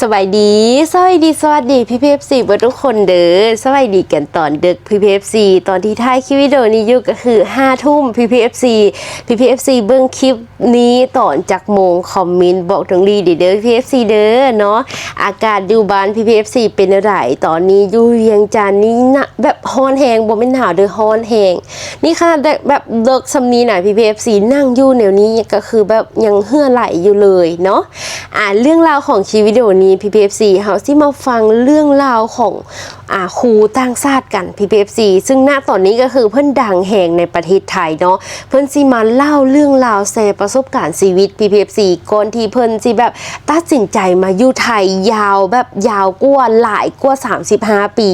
สวัสดีสวัสดีสวัสดีพี่พีเอฟซีเบอร์ทุกคนเด้อสวัสดีกันตอนดึกพี่พีเอฟซีตอนที่ท้ายคลิปวิดีโอนี้อยู่ก็คือ5ทุ่มพี่พีเอฟซีพี่พีเอฟซีเบื้องคลิปนี้ตอนจากโมงคอมเมนต์บอกถึงรีดีเด้อพี่เอฟซีเด้อเนาะอากาศอยู่บ้านพี่พีเอฟซีเป็นอะไรตอนนี้อยู่เวียงจันทน์นี่นะแบบฮอนแหงบ่เป็นหนาวเด้อฮอนแหงนี่ขนาดแบบเลิกสำนีหน่อยพี่พีเอฟซีนั่งอยู่แนวนี้ก็คือแบบยังเหื่อไหลอยู่เลยเนาะอ่าเรื่องราวของชีวิตวิดีโอนี้ PPFC เฮาสิมาฟังเรื่องราวของครูต่างชาติกัน PPFC ซึ่งณตอนนี้ก็คือเพิ่อนดังแห่งในประเทศไทยเนาะเพิ่อนสิมาเล่าเรื่องราวแชร์ประสบการณ์ชีวิต PPFC ก่อนที่เพิ่อนสิแบบตัดสินใจมาอยู่ไทยยาวแบบยาวกว่าหลายกว่า 35 ปี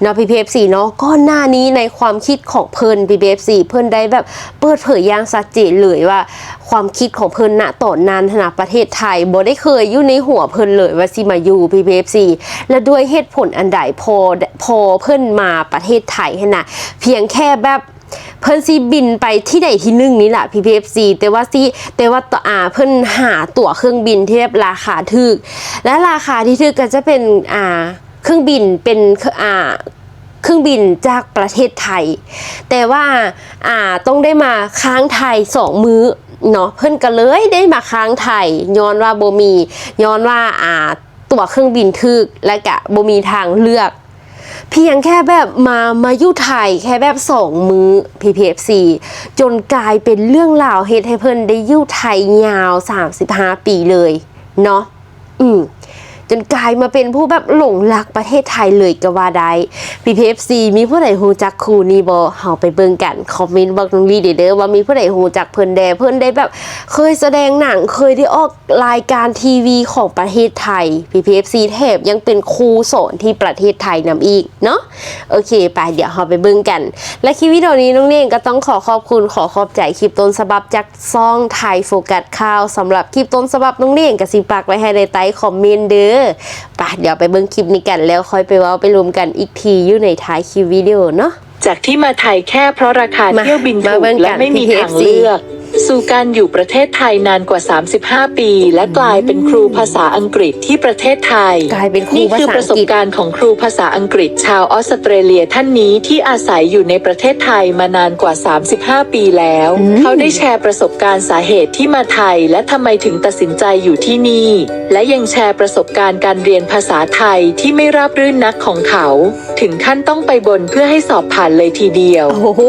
เนาะ PPFC เนาะก่อนหน้านี้ในความคิดของเพิ่อน PPFC เพิ่อนได้แบบเปิดเผยอย่างชัดเจนเลยว่าความคิดของเพิ่นณตอนนั้นขณะประเทศไทยบ่ได้เคยอยู่ในหัวเพิ่นเลยว่าสิมาอยู่ PPFC และด้วยเหตุผลอันใดพอพอเพิ่นมาประเทศไทยหั่นน่ะเพียงแค่แบบเพิ่นสิบินไปที่ใดที่หนึ่งนี่แหละ PPFC แต่ว่าสิแต่ว่าต่ออาเพิ่นหาตั๋วเครื่องบินที่แบบราคาถูกและราคาที่ถูกก็จะเป็นอ่าเครื่องบินเป็นอ่าเครื่องบินจากประเทศไทย แต่ว่าอ่าต้องได้มาค้างไทยสองมื้อเนาะเพิ่นก็เลยได้มาค้างไทยย้อนว่าโบมีย้อนว่าอ่าตั๋วเครื่องบินถึกและกะบ่มีทางเลือก เพียงแค่แบบมามาอยู่ไทยแค่แบบสองมือ PPFC จนกลายเป็นเรื่องราวเฮ็ดให้เพิ่นได้อยู่ไทยยาว 35 ปีเลย เนาะอืม จนกลายมาเป็นผู้แบบหลงรักประเทศไทยเลยก็ว่าได้ PPFC มีผู้ใดฮู้จักครูนี่บ่เฮาไปเบิ่งกันคอมเมนต์บอกตรงนี้เด้อว่ามีผู้ใดฮู้จักเพิ่นแดเพิ่นได้แบบ เคยแสดงหนังเคยได้ออกรายการทีวีของประเทศไทย PPFC แถบยังเป็นครูสอนที่ประเทศไทยนำอีกเนาะโอเคไปเดี๋ยวเฮาไปเบิ่งกัน และคลิปวิดีโอนี้น้องเน่งก็ต้องขอขอบคุณขอขอบใจคลิปต้นฉบับจากซ่องไทยโฟกัสข่าวสำหรับคลิปต้นฉบับน้องเน่งก็สิปักไว้ให้ในใต้คอมเมนต์เด้ออปเดี๋ยวไปเบิ่งคลิปนี้กันแล้วค่อยไปเว้าไปรวมกันอีกทีอยู่ในท้ายคลิปวิดีโอเนาะจากที่มาไทยแค่เพราะราคาเที่ยวบินถูกและไม่มีทางเลือก สู่การอยู่ประเทศไทยนานกว่า 35 ปี และกลายเป็นครูภาษาอังกฤษที่ประเทศไทยกลายเป็นครูนี่ภาคือษาประสอังบกฤษการณ์ของครูภาษาอังกฤษชาวออสเตรเลียท่านนี้ที่อาศัยอยู่ในประเทศไทยมานานกว่า 35 ปีแล้ว เขาได้แชร์ประสบการณ์สาเหตุที่มาไทย และทำไมถึงตัดสินใจอยู่ที่นี่ และยังแชร์ประสบการณ์การเรียนภาษาไทยที่ไม่ราบรื่นนักของเขา ถึงขั้นต้องไปบนเพื่อให้สอบผ่านเลยทีเดียวโอ้โห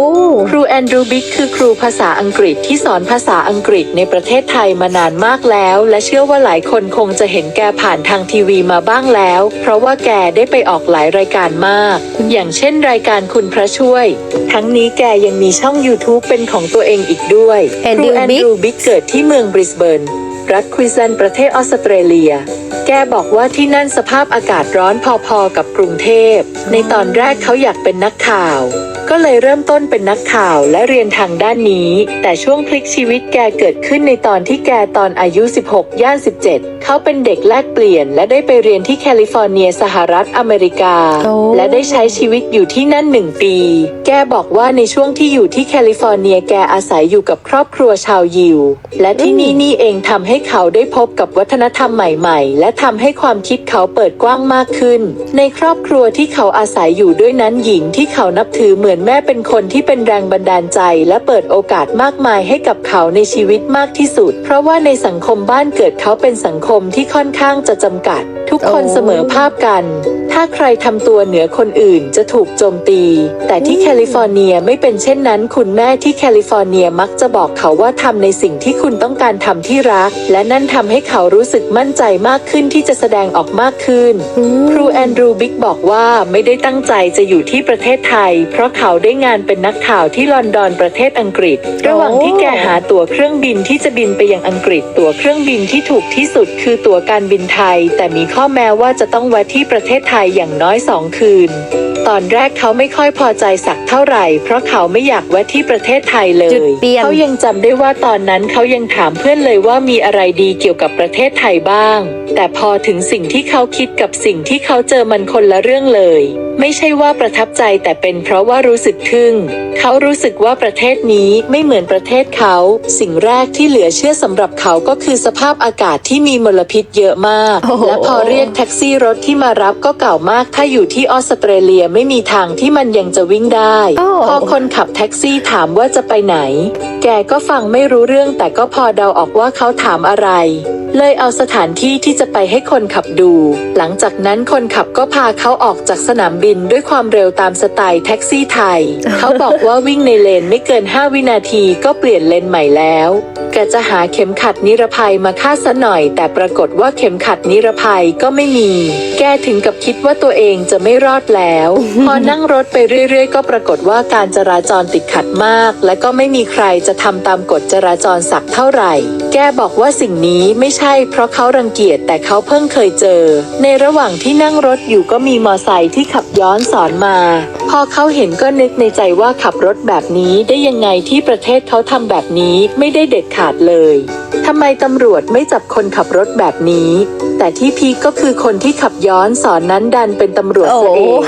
ครูแอนดรูบิกคือครูภาษาอังกฤษที่สอนภาษาอังกฤษในประเทศไทยมานานมากแล้ว และเชื่อว่าหลายคนคงจะเห็นแกผ่านทางทีวีมาบ้างแล้ว เพราะว่าแกได้ไปออกหลายรายการมาก อย่างเช่นรายการคุณพระช่วย ทั้งนี้แกยังมีช่อง YouTube เป็นของตัวเองอีกด้วยค Andrew รูแอน Big ดรูบิกเกิดที่เมืองบริสเบิร์นรัฐควีนสแลนด์ประเทศออสเตรเลีย แกบอกว่าที่นั่นสภาพอากาศร้อนพอๆกับกรุงเทพ ในตอนแรกเขาอยากเป็นนักข่าว ก็เลยเริ่มต้นเป็นนักข่าวและเรียนทางด้านนี้ แต่ช่วงพลิกชีวิตแกเกิดขึ้นในตอนที่แกตอนอายุ 16 ย่าน 17 เขาเป็นเด็กแลกเปลี่ยน และได้ไปเรียนที่แคลิฟอร์เนียสหรัฐอเมริกาโอ้และได้ใช้ชีวิตอยู่ที่นั่นหนึ่งปี แกบอกว่าในช่วงที่อยู่ที่แคลิฟอร์เนียแกอาศัยอยู่กับครอบครัวชาวยิว และที่นี่นี่เองทำให้เขาได้พบกับวัฒนธรรมใหม่ ๆ และทำให้ความคิดเขาเปิดกว้างมากขึ้น ในครอบครัวที่เขาอาศัยอยู่ด้วยนั้นหญิงที่เขานับถือเหมือนแม่เป็นคนที่เป็นแรงบันดาลใจ และเปิดโอกาสมากมายให้กับเขาในชีวิตมากที่สุด เพราะว่าในสังคมบ้านเกิดเขาเป็นสังคมที่ค่อนข้างจะจำกัด ทุกคนโอ้เสมอภาพกัน ถ้าใครทำตัวเหนือคนอื่นจะถูกโจมตี แต่ที่แคลิฟอร์เนียไม่เป็นเช่นนั้น คุณแม่ที่แคลิฟอร์เนียมักจะบอกเขาว่าทำในสิ่งที่คุณต้องการทำที่รัก และนั่นทำให้เขารู้สึกมั่นใจมากขึ้นที่จะแสดงออกมากขึ้น ครูแอนดรูบิกบอกว่าไม่ได้ตั้งใจจะอยู่ที่ประเทศไทย เพราะเขาได้งานเป็นนักข่าวที่ลอนดอนประเทศอังกฤษ ระหว่างที่แกหาตั๋วเครื่องบินที่จะบินไปยังอังกฤษ ตั๋วเครื่องบินที่ถูกที่สุดคือตั๋วการบินไทย แต่มีข้อแม้ว่าจะต้องแวะที่ประเทศไทยอย่างน้อยสองคืน ตอนแรกเขาไม่ค่อยพอใจสักเท่าไหร่ เพราะเขาไม่อยากแวะที่ประเทศไทยเลจุดยเปลี่ยนเขายังจำได้ว่าตอนนั้นเขายังถามเพื่อนเลยว่ามีอะไรดีเกี่ยวกับประเทศไทยบ้าง แต่พอถึงสิ่งที่เขาคิดกับสิ่งที่เขาเจอมันคนละเรื่องเลย ไม่ใช่ว่าประทับใจแต่เป็นเพราะว่ารู้สึกทึ่ง เขารู้สึกว่าประเทศนี้ไม่เหมือนประเทศเขา สิ่งแรกที่เหลือเชื่อสำหรับเขาก็คือสภาพอากาศที่มีมลพิษเยอะมากโอ้โหและพอเรียกแท็กซี่รถที่มารับก็เก่ามากถ้าอยู่ที่ออสเตรเลียไม่มีทางที่มันยังจะวิ่งได้โอ้พอคนขับแท็กซี่ถามว่าจะไปไหน แกก็ฟังไม่รู้เรื่องแต่ก็พอเดาออกว่าเขาถามอะไร เลยเอาสถานที่ที่จะไปให้คนขับดู หลังจากนั้นคนขับก็พาเขาออกจากสนามบินด้วยความเร็วตามสไตล์แท็กซี่ไทย เขาบอกว่าวิ่งในเลนไม่เกิน 5 วินาทีก็เปลี่ยนเลนใหม่แล้วแกจะหาเข็มขัดนิรภัยมาคาดซะหน่อย แต่ปรากฏว่าเข็มขัดนิรภัยก็ไม่มี แกถึงกับคิดว่าตัวเองจะไม่รอดแล้วพอนั่งรถไปเรื่อยๆ ก็ปรากฏว่าการจราจรติดขัดมาก และก็ไม่มีใครจะทำตามกฎจราจรสักเท่าไหร่ แกบอกว่าสิ่งนี้ไม่ใช่เพราะเขารังเกียจแต่เขาเพิ่งเคยเจอ ในระหว่างที่นั่งรถอยู่ก็มีมอไซค์ที่ขับย้อนสอนมา พอเขาเห็นก็นึกในใจว่าขับรถแบบนี้ได้ยังไงที่ประเทศเขาทำแบบนี้ไม่ได้เด็ดขาดเลยทำไมตำรวจไม่จับคนขับรถแบบนี้แต่ที่พีคก็คือคนที่ขับย้อนสอนนั้นดันเป็นตำรวจซะเอง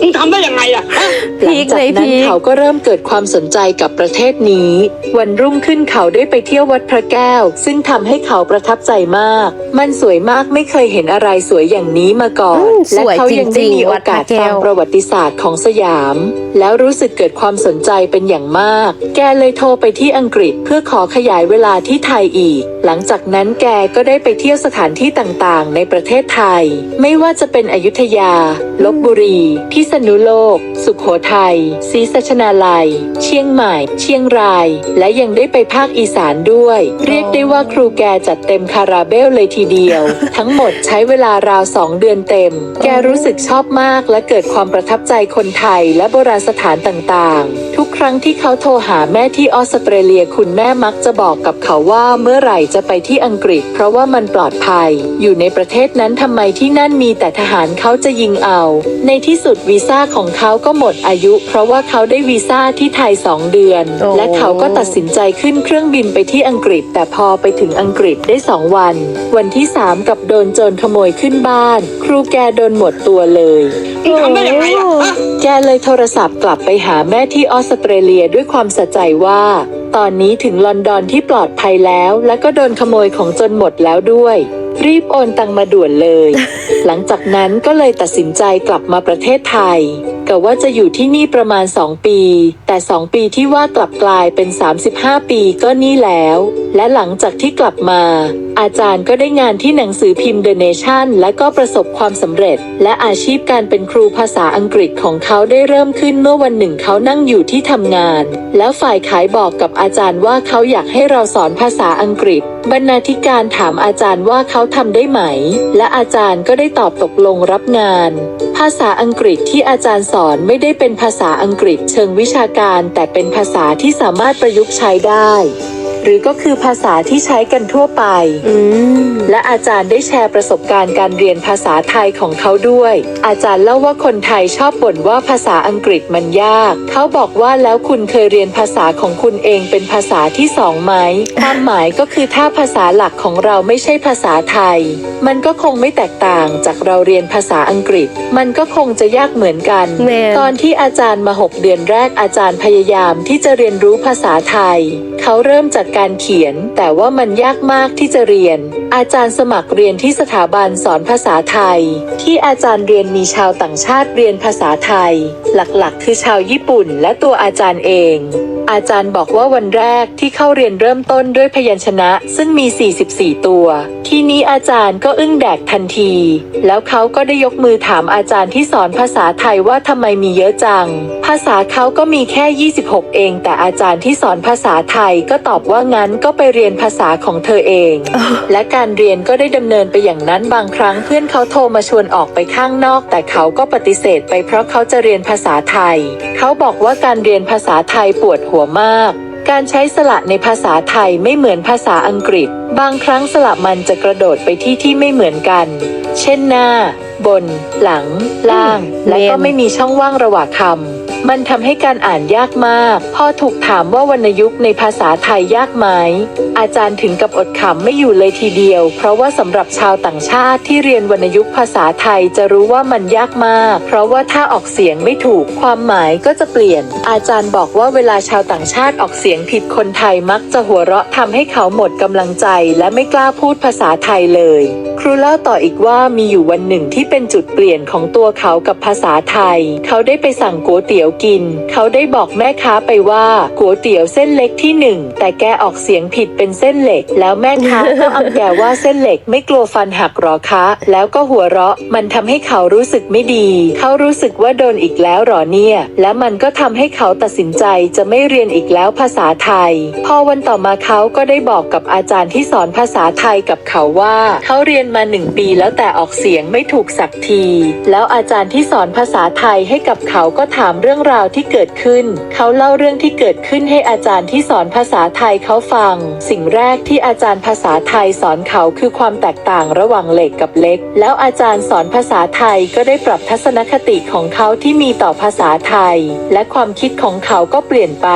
มึงทำได้ยังไงอะฮะหลังจากพีคนั้นเลยพีคเขาก็เริ่มเกิดความสนใจกับประเทศนี้ วันรุ่งขึ้นเขาได้ไปเที่ยววัดพระแก้ว ซึ่งทำให้เขาประทับใจมาก มันสวยมากไม่เคยเห็นอะไรสวยอย่างนี้มาก่อนอืมและสวยเขายังได้มีจริงๆโอวัดพการะสแก้ฟัวงประวัติศาสตร์ของสยาม แล้วรู้สึกเกิดความสนใจเป็นอย่างมาก แกเลยโทรไปที่อังกฤษเพื่อขอขยายเวลาที่ไทยอีก หลังจากนั้นแกก็ได้ไปเที่ยวสถานที่ต่างๆ ในประเทศไทย ไม่ว่าจะเป็นอยุธยา ลบบุรี พิษณุโลก สุขโขทัยศรีสัชนาลัย เชียงใหม่ เชียงราย และยังได้ไปภาคอีสานด้วย เรียกได้ว่าครูแกจัดเต็มคาราเบลเลยทีเดียว ทั้งหมดใช้เวลาราวสองเดือนเต็ม แกรู้สึกชอบมากและเกิดความประทับใจคนไทยและโบราณสถานต่างๆ ทุกครั้งที่เขาโทรหาแม่ที่ออสเตรเลียคุณแม่มักจะบอกกับเขาว่าเมื่อไหร่จะไปที่อังกฤษ เพราะว่ามันปลอดภัย อยู่ในประเทศนั้นทำไมที่นั่นมีแต่ทหารเขาจะยิงเอา ในที่สุดวีซ่าของเขาก็หมดอายุ เพราะว่าเขาได้วีซ่าที่ไทย2เดือนโอ้และเขาก็ตัดสินใจขึ้นเครื่องบินไปที่อังกฤษ แต่พอไปถึงอังกฤษได้2วัน วันที่3กับโดนโจรขโมยขึ้นบ้าน ครูแกโดนหมดตัวเลยมึงทำได้ยังไงอะฮะ แกเลยโทรศัพท์กลับไปหาแม่ที่ออสเตรเลียด้วยความสะใจว่า ตอนนี้ถึงลอนดอนที่ปลอดภัยแล้ว และก็โดนขโมยของจนหมดแล้วด้วย รีบโอนตังมาด่วนเลย หลังจากนั้นก็เลยตัดสินใจกลับมาประเทศไทย กะว่าจะอยู่ที่นี่ประมาณ 2 ปี แต่ 2 ปีที่ว่ากลับกลายเป็น 35 ปีก็นี่แล้ว และหลังจากที่กลับมา อาจารย์ก็ได้งานที่หนังสือพิมพ์ The Nation และก็ประสบความสำเร็จ และอาชีพการเป็นครูภาษาอังกฤษของเขาได้เริ่มขึ้นเมื่อวันหนึ่งเขานั่งอยู่ที่ทำงาน แล้วฝ่ายขายบอกกับอาจารย์ว่าเขาอยากให้เราสอนภาษาอังกฤษ บรรณาธิการถามอาจารย์ว่าเขาทำได้ไหม และอาจารย์ก็ได้ตอบตกลงรับงาน ภาษาอังกฤษที่อาจารย์สอนไม่ได้เป็นภาษาอังกฤษเชิงวิชาการ แต่เป็นภาษาที่สามารถประยุกต์ใช้ได้ หรือก็คือภาษาที่ใช้กันทั่วไปอืมและอาจารย์ได้แชร์ประสบการณ์การเรียนภาษาไทยของเขาด้วย อาจารย์เล่าว่าคนไทยชอบบ่นว่าภาษาอังกฤษมันยาก เขาบอกว่าแล้วคุณเคยเรียนภาษาของคุณเองเป็นภาษาที่สองไหมความหมายก็คือถ้าภาษาหลักของเราไม่ใช่ภาษาไทย มันก็คงไม่แตกต่างจากเราเรียนภาษาอังกฤษ มันก็คงจะยากเหมือนกันแม่นตอนที่อาจารย์มาหกเดือนแรกอาจารย์พยายามที่จะเรียนรู้ภาษาไทย เขาเริ่มจากการเขียน แต่ว่ามันยากมากที่จะเรียน อาจารย์สมัครเรียนที่สถาบันสอนภาษาไทย ที่อาจารย์เรียนมีชาวต่างชาติเรียนภาษาไทย หลักๆ คือชาวญี่ปุ่นและตัวอาจารย์เอง อาจารย์บอกว่าวันแรกที่เข้าเรียนเริ่มต้นด้วยพยัญชนะ ซึ่งมี 44 ตัว ทีนี้อาจารย์ก็อึ้งแดกทันที แล้วเขาก็ได้ยกมือถามอาจารย์ที่สอนภาษาไทยว่าทำไมมีเยอะจัง ภาษาเขาก็มีแค่ 26 เอง แต่อาจารย์ที่สอนภาษาไทยก็ตอบว่างั้นก็ไปเรียนภาษาของเธอเอง และการเรียนก็ได้ดำเนินไปอย่างนั้นบางครั้งเพื่อนเขาโทรมาชวนออกไปข้างนอก แต่เขาก็ปฏิเสธไปเพราะเขาจะเรียนภาษาไทย เขาบอกว่าการเรียนภาษาไทยปวดหัวมาก การใช้สระในภาษาไทยไม่เหมือนภาษาอังกฤษ บางครั้งสระมันจะกระโดดไปที่ที่ไม่เหมือนกัน เช่นหน้า บน หลัง ล่างอืมและก็เมนไม่มีช่องว่างระหว่างคำ มันทำให้การอ่านยากมาก พอถูกถามว่าวรรณยุกต์ในภาษาไทยยากไหม อาจารย์ถึงกับอดขำไม่อยู่เลยทีเดียว เพราะว่าสำหรับชาวต่างชาติที่เรียนวรรณยุกต์ภาษาไทยจะรู้ว่ามันยากมาก เพราะว่าถ้าออกเสียงไม่ถูกความหมายก็จะเปลี่ยน อาจารย์บอกว่าเวลาชาวต่างชาติออกเสียงผิดคนไทยมักจะหัวเราะทำให้เขาหมดกำลังใจ และไม่กล้าพูดภาษาไทยเลย ครูเล่าต่ออีกว่ามีอยู่วันหนึ่งที่เป็นจุดเปลี่ยนของตัวเขากับภาษาไทย เขาได้ไปสั่งก๋วยเตี๋ยวกิน เขาได้บอกแม่ค้าไปว่าก๋วยเตี๋ยวเส้นเล็กที่หนึ่งแต่แกออกเสียงผิดเป็นเส้นเหล็ก แล้วแม่ค้าก็อำแกว่าเส้นเหล็กไม่กลัวฟันหักหรอคะ แล้วก็หัวเราะ มันทำให้เขารู้สึกไม่ดี เขารู้สึกว่าโดนอีกแล้วหรอเนี่ย และมันก็ทำให้เขาตัดสินใจจะไม่เรียนอีกแล้วภาษาไทย พอวันต่อมาเขาก็ได้บอกกับอาจารย์ที่สอนภาษาไทยกับเขาว่าเขาเรียนมาหนึ่งปีแล้วแต่ออกเสียงไม่ถูกสักที แล้วอาจารย์ที่สอนภาษาไทยให้กับเขาก็ถามเรื่องราวที่เกิดขึ้น เขาเล่าเรื่องที่เกิดขึ้นให้อาจารย์ที่สอนภาษาไทยเขาฟัง สิ่งแรกที่อาจารย์ภาษาไทยสอนเขาคือความแตกต่างระหว่างเหล็กกับเล็ก แล้วอาจารย์สอนภาษาไทยก็ได้ปรับทัศนคติของเขาที่มีต่อภาษาไทย และความคิดของเขาก็เปลี่ยนไป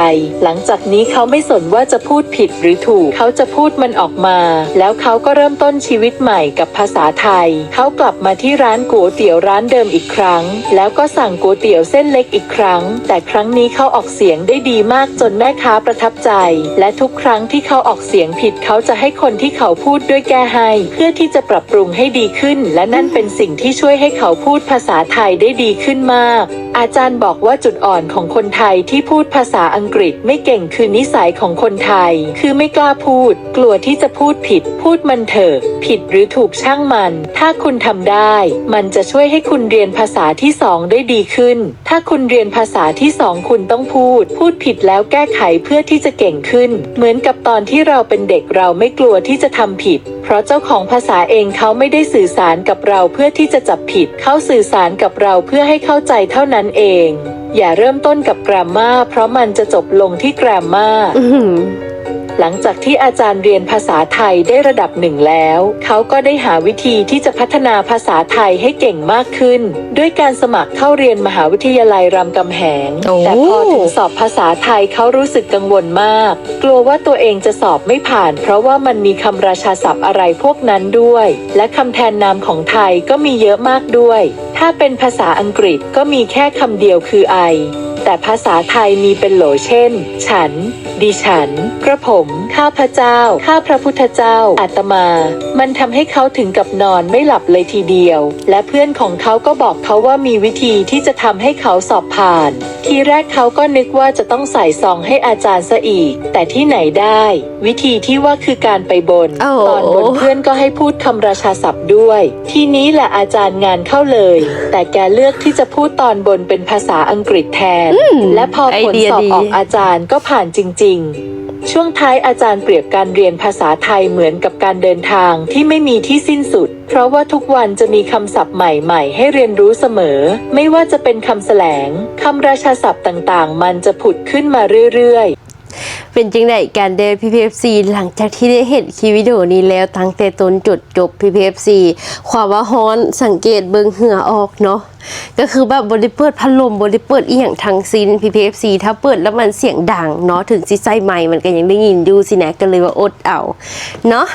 หลังจากนี้เขาไม่สนว่าจะพูดผิดหรือถูก เขาจะพูดมันออกมา แล้วเขาก็เริ่มต้นชีวิตใหม่กับภาษาไทย เขากลับมาที่ร้านก๋วยเตี๋ยวร้านเดิมอีกครั้ง แล้วก็สั่งก๋วยเตี๋ยวเส้นเล็กอีกครั้งแต่ครั้งนี้เขาออกเสียงได้ดีมากจนแม่ค้าประทับใจ และทุกครั้งที่เขาออกเสียงผิดเขาจะให้คนที่เขาพูดด้วยแก้ให้ เพื่อที่จะปรับปรุงให้ดีขึ้น และนั่นเป็นสิ่งที่ช่วยให้เขาพูดภาษาไทยได้ดีขึ้นมาก อาจารย์บอกว่าจุดอ่อนของคนไทยที่พูดภาษาอังกฤษไม่เก่งคือนิสัยของคนไทย คือไม่กล้าพูด กลัวที่จะพูดผิด พูดมันเถอะ ผิดหรือถูกช่างมัน ถ้าคุณทำได้ มันจะช่วยให้คุณเรียนภาษาที่สองได้ดีขึ้น ถ้าคุณเรียนภาษาที่สองคุณต้องพูด พูดผิดแล้วแก้ไขเพื่อที่จะเก่งขึ้น เหมือนกับตอนที่เราเป็นเด็กเราไม่กลัวที่จะทำผิด เพราะเจ้าของภาษาเองเขาไม่ได้สื่อสารกับเราเพื่อที่จะจับผิด เขาสื่อสารกับเราเพื่อให้เข้าใจเท่านั้นเอง อย่าเริ่มต้นกับกรามาเพราะมันจะจบลงที่กรามา หือหลังจากที่อาจารย์เรียนภาษาไทยได้ระดับหนึ่งแล้ว เขาก็ได้หาวิธีที่จะพัฒนาภาษาไทยให้เก่งมากขึ้น ด้วยการสมัครเข้าเรียนมหาวิทยาลัยรามคำแหงโอ้แต่พอถึงสอบภาษาไทยเขารู้สึกกังวลมาก กลัวว่าตัวเองจะสอบไม่ผ่าน เพราะว่ามันมีคำราชาศัพท์อะไรพวกนั้นด้วย และคำแทนนามของไทยก็มีเยอะมากด้วย ถ้าเป็นภาษาอังกฤษก็มีแค่คำเดียวคือ I แต่ภาษาไทยมีเป็นโหลเช่น ฉัน ดิฉัน กระผม ข้าพระเจ้า ข้าพระพุทธเจ้า อาตมา มันทำให้เขาถึงกับนอนไม่หลับเลยทีเดียว และเพื่อนของเขาก็บอกเขาว่ามีวิธีที่จะทำให้เขาสอบผ่าน ทีแรกเขาก็นึกว่าจะต้องใส่ซองให้อาจารย์ซะอีก แต่ที่ไหนได้ วิธีที่ว่าคือการไปบนโอ้ตอนบนเพื่อนก็ให้พูดคำราชาศัพท์ด้วย ทีนี้แหละอาจารย์งานเข้าเลย แต่แกเลือกที่จะพูดตอนบนเป็นภาษาอังกฤษแทนและพอไอผลเดียสอบดีออกอาจารย์ก็ผ่านจริง ๆ ช่วงท้ายอาจารย์เปรียบการเรียนภาษาไทยเหมือนกับการเดินทางที่ไม่มีที่สิ้นสุด เพราะว่าทุกวันจะมีคำศัพท์ใหม่ๆ ให้เรียนรู้เสมอ ไม่ว่าจะเป็นคำแสลงคำราชาศัพท์ต่างๆ มันจะผุดขึ้นมาเรื่อยๆเป็นจังไดการเดิน PPFC หลังจากที่ได้เห็นคลิปวิดีโอนี้แล้วตั้งแต่ต้นจุดจบ PPFC ความว่าฮ้อนสังเกตเบิงเหงื่อออกเนาะ ก็คือแบบบริเปิดพัดลมบริเปิดอีหยังทั้งสิ้น PPFC ถ้าเปิดแล้วมันเสียงดังเนาะถึงสิใส่ไมค์มันก็ยังได้ยินอยู่สินะก็เลยว่าอดเอาเนาะ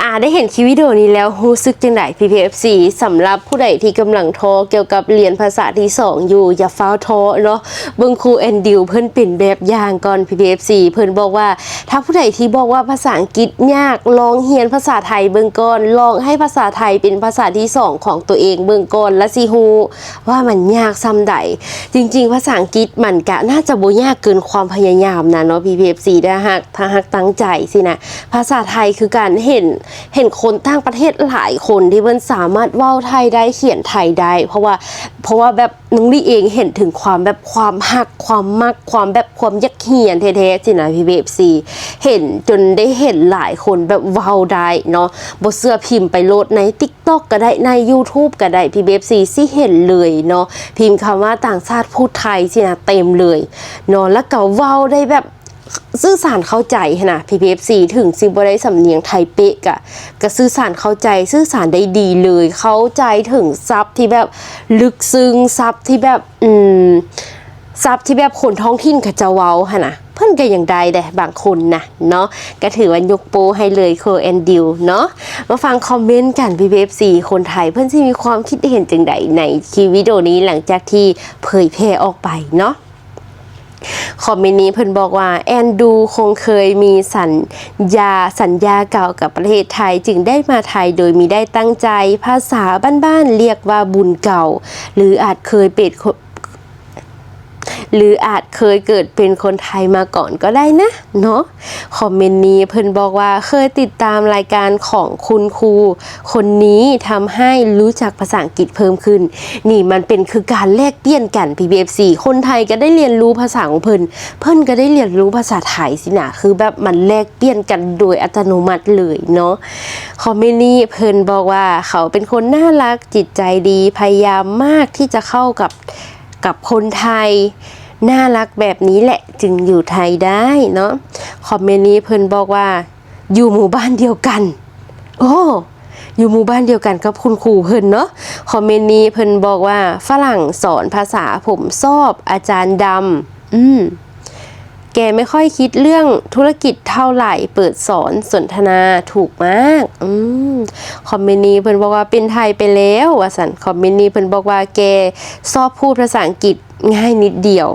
อ่าได้เห็นคลิปวิดีโอนี้แล้วรู้สึกจังได PPFC สำหรับผู้ใดที่กำลังท้อเกี่ยวกับเรียนภาษาที่สองอยู่อย่าฟ้าวท้อเนาะเบิ่งครูแอนดิวเพิ่นเป็นแบบอย่างก่อน PPFC เพิ่นบอกว่า ถ้าผู้ใดที่บอกว่าภาษาอังกฤษยากลองเรียนภาษาไทยเบิ่งก่อนลองให้ภาษาไทยเป็นภาษาที่สองของตัวเองเบิ่งก่อนและสิฮู้ว่ามันยากซ้ำใด จริง ๆ ภาษาอังกฤษมันกะน่าจะบ่ยากเกินความพยายามนะเนาะ PPFC ถ้าหากถ้าหักตั้งใจสินะ ภาษาไทยคือการเห็นเห็นคนต่างประเทศหลายคนที่เพิ่นสามารถเว้าไทยได้เขียนไทยได้ เพราะว่า เพราะว่าแบบนุ้งลี่เองเห็นถึงความแบบความหักความมักความแบบความยักเหียนแท้ๆสินะ PPFC เห็นจนได้เห็นหลายคนแบบว้าได้เนาะบ่เสื้อพิมพ์ไปโหลดใน TikTok ก็ได้ใน YouTube ก็ได้ PPFC สิเห็นเลยเนาะพิมพ์คำว่าต่างชาติพูดไทยสินะเต็มเลยเนาะแล้วก็ว้าได้แบบ สื่อสารเข้าใจหั้นนะ PPFC ถึงซิบได้สำเนียงไทยเป๊ะกะก็สื่อสารเข้าใจสื่อสารได้ดีเลย เข้าใจถึงซับที่แบบลึกซึ้งซับที่แบบอืมซับที่แบบคนท้องถิ่นเขาจะเว้าหั่นะเพิ่อนก็ยังได้แหละบางคนนะเนาะก็ถือว่ายกโปให้เลยโคแอนดิวเนาะมาฟังคอมเมนต์กัน PPFC คนไทยเพิ่อนสิมีความคิดเห็นจังใดในคลิปวิดีโอนี้หลังจากที่เผยแพร่ออกไปเนาะ คอมเมนต์นี้เพิ่นบอกว่า แอนดูคงเคยมีสัญญาสัญญาเก่ากับประเทศไทยจึงได้มาไทยโดยมีได้ตั้งใจ ภาษาบ้านๆเรียกว่าบุญเก่า หรืออาจเคยเป็ด หรืออาจเคยเกิดเป็นคนไทยมาก่อนก็ได้นะเนาะคอมเมนต์นี้เพิ่นบอกว่าเคยติดตามรายการของคุณครู คนนี้ทำให้รู้จักภาษาอังกฤษเพิ่มขึ้น นี่มันเป็นคือการแลกเปลี่ยนกัน PBFC คนไทยก็ได้เรียนรู้ภาษาของเพิ่นเพิ่นก็ได้เรียนรู้ภาษาไทยสินะคือแบบมันแลกเปลี่ยนกันโดยอัตโนมัติเลยเนาะคอมเมนต์นี้เพิ่นบอกว่าเขาเป็นคนน่ารักจิตใจดีพยายามมากที่จะเข้ากับ กับคนไทย น่ารักแบบนี้แหละจึงอยู่ไทยได้เนาะคอมเมนต์นี้เพิ่นบอกว่า อยู่หมู่บ้านเดียวกัน โอ้อยู่หมู่บ้านเดียวกันกับคุณครูเพิ่นเนาะคอมเมนต์นี้เพิ่นบอกว่าฝรั่งสอนภาษาผมชอบอาจารย์ดำอืม แกไม่ค่อยคิดเรื่องธุรกิจเท่าไหร่ เปิดสอนสนทนาถูกมาก อืมคอมเมนต์นี้เพิ่นบอกว่าเป็นไทยไปแล้วว่าสันคอมเมนต์นี้เพิ่นบอกว่าแกชอบพูดภาษาอังกฤษง่ายนิดเดียว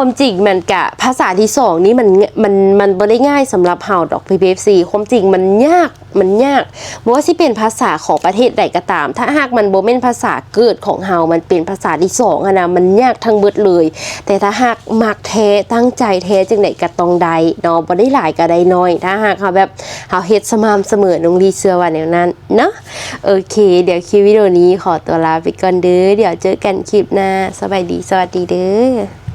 ความจริงมันกะภาษาที่สองนี้มันมันมันบ่ได้ง่ายสำหรับเฮาดอก PPFC ความจริงมันยากมันยากบ่ว่าสิเป็นภาษาของประเทศใดก็ตาม ถ้าหากมันบ่แม่นภาษาเกิดของเฮามันเป็นภาษาที่สองอะนะมันยากทั้งเบิดเลย แต่ถ้าหากมักแท้ตั้งใจแท้จังไดก็ต้องได้เนาะบ่ได้หลายก็ได้น้อย ถ้าหากเฮาแบบเฮาเฮ็ดสม่ำเสมอน้องลีเชื่อว่าแนวนั้นเนาะโอเค เดี๋ยวคลิปวิดีโอนี้ขอตัวลาไปก่อนเด้อเดี๋ยวเจอกันคลิปหน้าสบายดีสวัสดีเด้อ